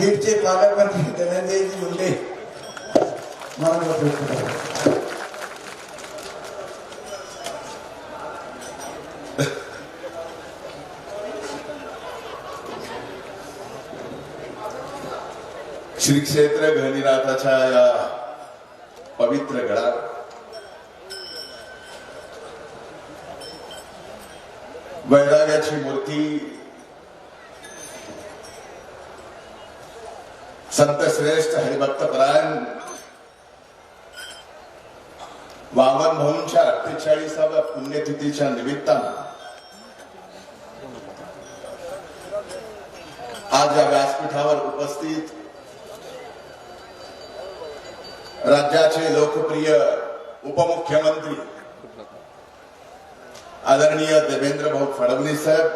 बीडचे पालकमंत्री धनंजयजी मुंडे मला उपयुक्त करा. श्री क्षेत्र गणिनाथाच्या या पवित्र गडात वैराग्याची मूर्ती संत श्रेष्ठ हरिभक्त परायण. वामन भाऊंच्या अठ्ठेचाळीसाव्या पुण्यतिथीच्या निमित्तानं आज या व्यासपीठावर उपस्थित राज्याचे लोकप्रिय उपमुख्यमंत्री आदरणीय देवेंद्र भाऊ फडणवीस साहेब.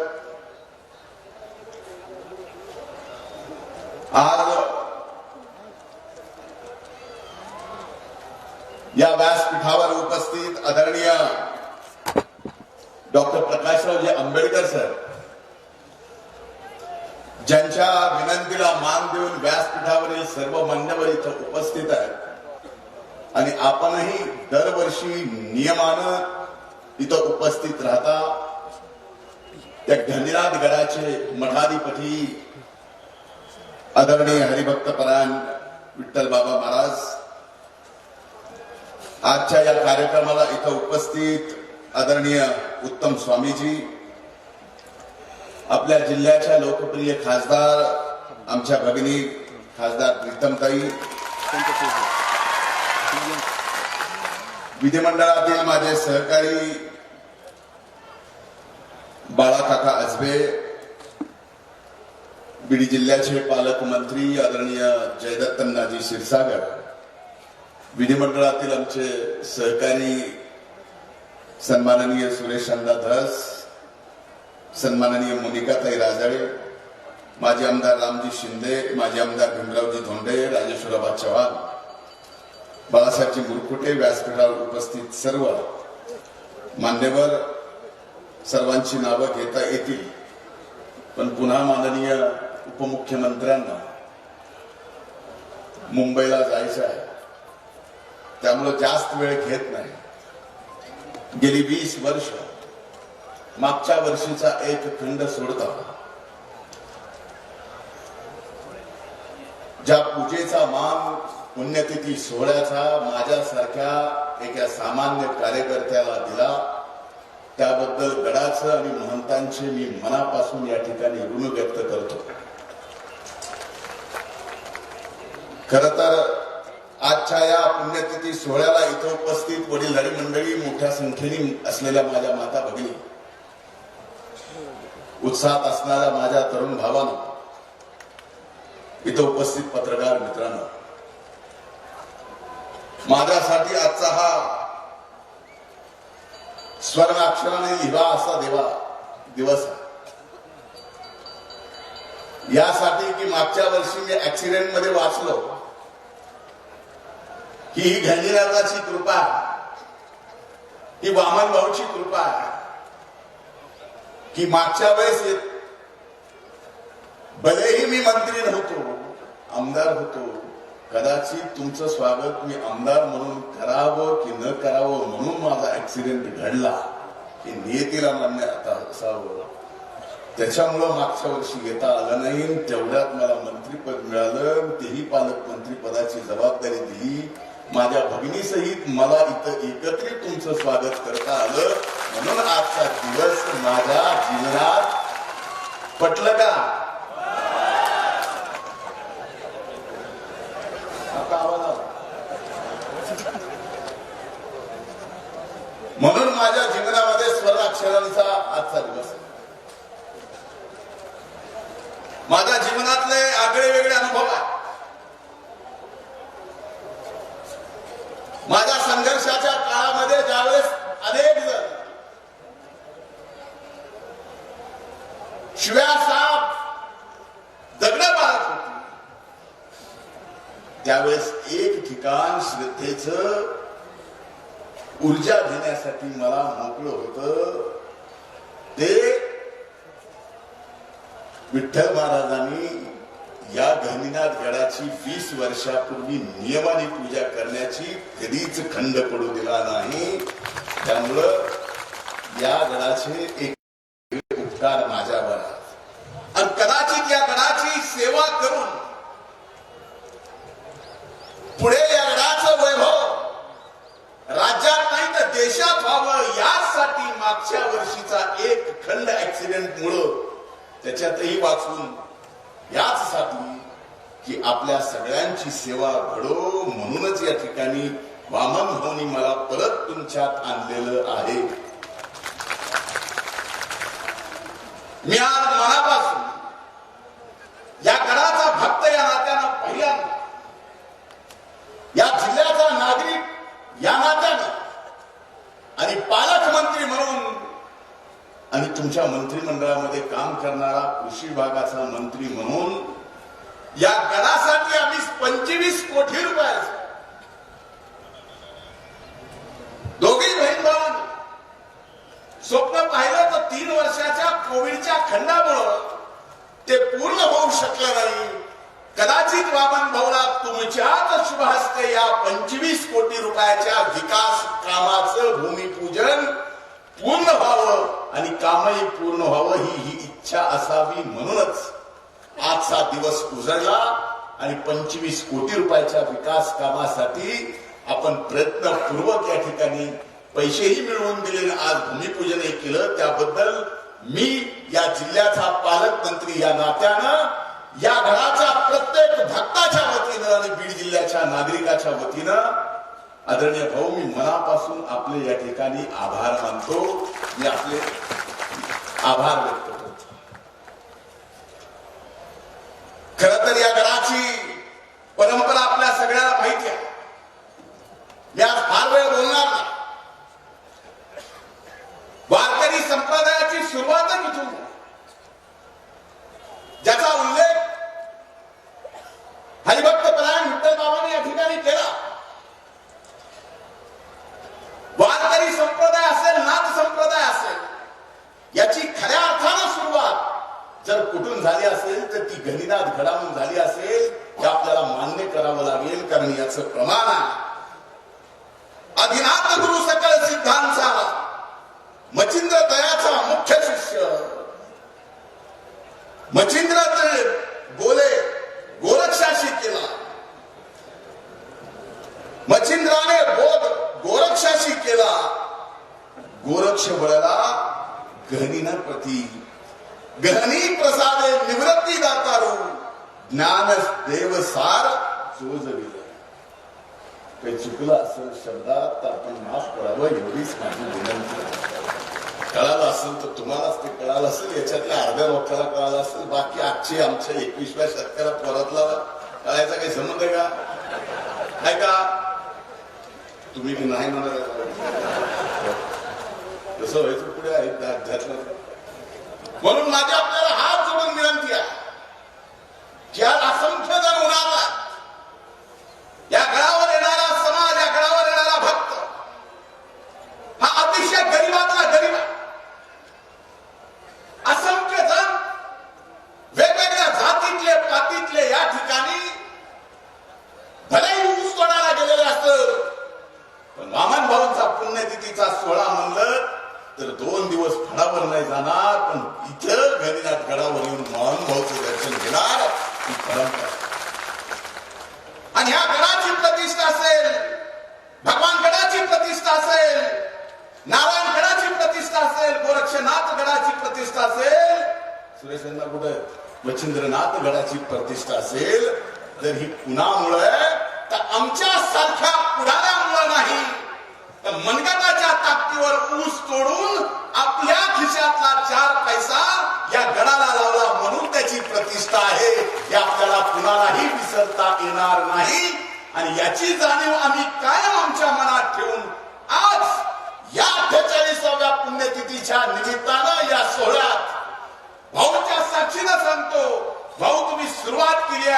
आज या व्यासपीठावर उपस्थित आदरणीय डॉक्टर प्रकाशरावजी आंबेडकर सर ज्यांच्या विनंतीला मान देऊन व्यासपीठावरील सर्व मान्यवर इथं उपस्थित आहेत. आणि आपणही दरवर्षी नियमानं इथं उपस्थित राहता. त्या घनिरात गडाचे मठाधिपती आदरणीय हरिभक्त परायण विठ्ठल बाबा महाराज आजच्या या कार्यक्रमाला इथं उपस्थित आदरणीय उत्तम स्वामीजी आपल्या जिल्ह्याच्या लोकप्रिय खासदार आमच्या भगिनी खासदार प्रीतमताई विधिमंडळातील माझे सहकारी बाळाकाका आजबे बीड जिल्ह्याचे पालकमंत्री आदरणीय जयदत्तन्नाजी क्षीरसागर विधिमंडळातील आमचे सहकारी सन्माननीय सुरेश अण्णा धस सन्माननीय मोनिकाताई राजाळे माजी आमदार रामजी शिंदे माजी आमदार भीमरावजी धोंडे राजेश्वराबा चव्हाण बाळासाहेबजी मुरकुटे व्यासपीठावर उपस्थित सर्व मान्यवर सर्वांची नावं घेता येतील. पण पुन्हा माननीय उपमुख्यमंत्र्यांना मुंबईला जायचं आहे. त्यामुळे जास्त वेळ घेत नाही. गेली वीस वर्ष मागच्या वर्षीचा एक खंड सोडता ज्या पूजेचा मान पुण्यतिथी सोहळ्याचा माझ्यासारख्या एका सामान्य कार्यकर्त्याला दिला त्याबद्दल गडाचं आणि महंतांचे मी मनापासून या ठिकाणी ऋण व्यक्त करतो. खर तर आजच्या या पुण्यतिथी सोहळ्याला इथं उपस्थित वडीलधारी मंडळी मोठ्या संख्येने असलेल्या माझ्या माता भगिनी. उत्साहात असणाऱ्या माझ्या तरुण भावानं इथं उपस्थित पत्रकार मित्रांनो माझ्यासाठी आजचा हा स्वर्णाक्षराने हिवा लिहा असा देवा दिवस यासाठी की मागच्या वर्षी मी ऍक्सिडेंटमध्ये वाचलो. ही ही घंजीराजाची कृपा. ही वामन भाऊची कृपा. की मागच्या वेळेस भलेही मी मंत्री नव्हतो आमदार होतो कदाचित तुमचं स्वागत मी आमदार म्हणून करावं की न करावं म्हणून माझा ऍक्सिडेंट घडला की नियतीला मान्य आता असावं. त्याच्यामुळं मागच्या वर्षी येता आलं नाही तेवढ्यात मला मंत्रीपद मिळालं तेही पालकमंत्री पदाची जबाबदारी दिली. माझ्या भगिनीसहित मला इथं एकत्रित तुमचं स्वागत करता आलं. म्हणून आजचा दिवस माझ्या जीवनात पटलं का? आवाज म्हणून माझ्या जीवनामध्ये स्वर्णाक्षरांचा आजचा दिवस. माझ्या जीवनातले आगळे वेगळे अनुभव आहे माझ्या संघर्षाच्या काळामध्ये ज्यावेळेस अनेक जण शिव्या साप दगड पाहत होती त्यावेळेस एक ठिकाण श्रद्धेच ऊर्जा घेण्यासाठी मला मोकळं होत. ते विठ्ठल महाराजांनी या गहिनीनाथ गडाची वीस वर्षापूर्वी नियमाने पूजा करण्याची कधीच खंड पडू दिला नाही. त्यामुळं या गडाचे एक उपकार माझ्यावर आणि कदाचित या गडाची सेवा करून पुढे या गडाचं वैभव राज्यात नाही तर देशात व्हावं यासाठी मागच्या वर्षीचा एक खंड ऍक्सिडेंट मुळे त्याच्यातही वाचून याच साठी की आपल्या सगळ्यांची सेवा घडो म्हणूनच या ठिकाणी वामन भाऊनी मला परत तुमच्यात आणलेलं आहे. मी आज मनापासून या गडाचा भक्त या नात्यानं पहिल्यांदा या जिल्ह्याचा नागरिक या नात्यानं आणि पालकमंत्री म्हणून राज्याच्या मंत्रिमंडळामध्ये काम करणारा कृषी विभागाचा मंत्री म्हणून या गडासाठी आम्ही पंचवीस कोटी रुपये दोघी बहीण भावांनी स्वप्न पाहिलं तर तीन वर्षाच्या कोविडच्या खंडामुळं ते पूर्ण होऊ शकलं नाही कदाचित वामन भाऊला तुमच्याच शुभ हस्ते या पंचवीस कोटी रुपयाच्या विकास कामाचं भूमिपूजन पूर्ण व्हावं आणि कामही पूर्ण व्हावं ही ही इच्छा असावी म्हणूनच आजचा दिवस उजळला आणि पंचवीस कोटी रुपयाच्या विकास कामासाठी आपण प्रयत्नपूर्वक या ठिकाणी पैसेही मिळवून दिले आणि आज भूमिपूजनही केलं. त्याबद्दल मी या जिल्ह्याचा पालकमंत्री या नात्यानं या घराच्या प्रत्येक भक्ताच्या वतीनं आणि बीड जिल्ह्याच्या नागरिकाच्या वतीनं आदरणीय भाऊ मी मनापासून आपले या ठिकाणी आभार मानतो. मी आपले आभार. व्यक्त करतो खर तर या गडाची परंपरा आपल्या सगळ्याला माहिती आहे मी आज फार वेळ बोलणार नाही वारकरी संप्रदायाची सुरुवातच इथून झाली. ज्याचा उल्लेख हरिभक्त परायण विठ्ठल बाबांनी या ठिकाणी केला वारकरी संप्रदाय असेल नाथ संप्रदाय असेल याची खऱ्या अर्थानं सुरुवात जर कुठून झाली असेल तर ती घनिदात घडामून झाली असेल हे आपल्याला मान्य करावं लागेल कारण याच प्रमाण आहे. अधिनाथ गुरु सकळ सिद्धांचा मचिंद्र दयाचा मुख्य शिष्य. मचिंद्र गोले गोरक्षाशी केला. मचिंद्राने बोध गोरक्षाशी केला. गोरक्ष बळाला गहनीनं प्रती गहनी प्रसादे निवृत्ती दातारो। ज्ञान देव सार चोजविलं काही चुकलं असेल शब्दात तर आपण माफ करावं एवढीच माझी विनंती कळालं असेल तर तुम्हालाच ते कळालं असेल याच्यातल्या अर्ध्या लोकांना कळालं असेल बाकी आजचे आमच्या एकवीसव्या शतकाला परतला कळायचा काही संबंध आहे का? नाही का? तुम्ही नाही म्हणा तसं व्हायचं पुढे आहे त्या म्हणून माझ्या आपल्याला हात जोडून विनंती आहे की आज असंख्य जण होणार आहेत. या गडावर येणारा समाज या गडावर येणारा भक्त हा अतिशय गरीबातला गरीब आहे असंख्य जण वेगवेगळ्या जातीतले पातीतले या ठिकाणी भलेही ऊस तोडायला गेलेले असत पण वामन भाऊंचा पुण्यतिथीचा सोहळा म्हणलं तर दोन दिवस फडावर नाही जाणार पण इथं गणिनाथ गडावर येऊन वामन भाऊचं दर्शन घेणार ही परंपरा आहे. आणि ह्या गडाची प्रतिष्ठा असेल भगवान गडाची प्रतिष्ठा असेल नारायण गडाची प्रतिष्ठा असेल गोरक्षनाथ गडाची प्रतिष्ठा असेल सुरेश यांना कुठं? मच्छिंद्रनाथ गडाची प्रतिष्ठा असेल तर ही कुणामुळे? तर आमच्या सारख्या पुढाऱ्यामुळे नाही. तर मनगटाच्या ताकदीवर ऊस तोडून आपल्या खिशातला चार पैसा या गडाला लावला म्हणून त्याची प्रतिष्ठा आहे. हे आपल्याला कुणालाही विसरता येणार नाही. आणि याची जाणीव आम्ही कायम आमच्या मनात ठेवून आज या अठ्ठेचाळीस पुण्यतिथीच्या निमित्तानं या सोहळ्यात भाऊच्या साक्षीनं सांगतो भाऊ तुम्ही सुरुवात केली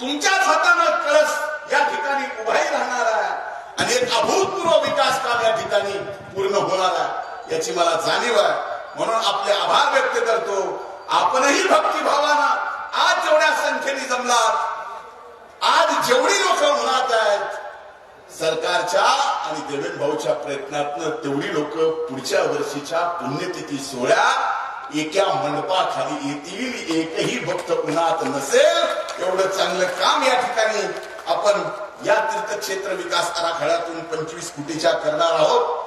तुमच्याच हातानं कळस या ठिकाणी उभाही राहणार आहे आणि एक अभूतपूर्व विकास काम या ठिकाणी पूर्ण होणार आहे. याची मला जाणीव आहे. म्हणून आपले आभार व्यक्त करतो. आपणही भक्तिभावानं आज जेवढ्या संख्येने जमलात आज जेवढी लोक उन्हात आहेत सरकारच्या आणि देवेंद्र भाऊच्या प्रयत्नातनं तेवढी लोक पुढच्या वर्षीच्या पुण्यतिथी सोहळ्या एका मंडपाखाली येतील. एकही भक्त उन्हात नसेल. एवढं चांगलं काम या ठिकाणी आपण या तीर्थक्षेत्र विकास आराखड्यातून पंचवीस कोटीच्या करणार आहोत.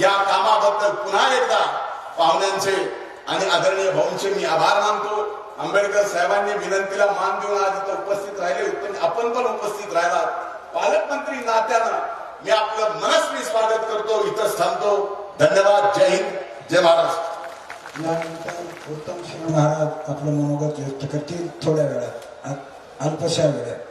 या कामाबद्दल पुन्हा एकदा पाहुण्यांचे आणि आदरणीय भाऊंचे मी आभार मानतो. आंबेडकर साहेबांनी विनंतीला मान देऊन आज इथं उपस्थित राहिले. पण आपण पण उपस्थित राहिलात. पालकमंत्री नात्यानं मी आपलं मनस्वी स्वागत करतो इथंच थांबतो. धन्यवाद जय हिंद जय महाराष्ट्र. यानंतर उत्तम सिंह महाराज आपलं मनोगत व्यक्त करतील थोड्या वेळात अल्पशा वेळात.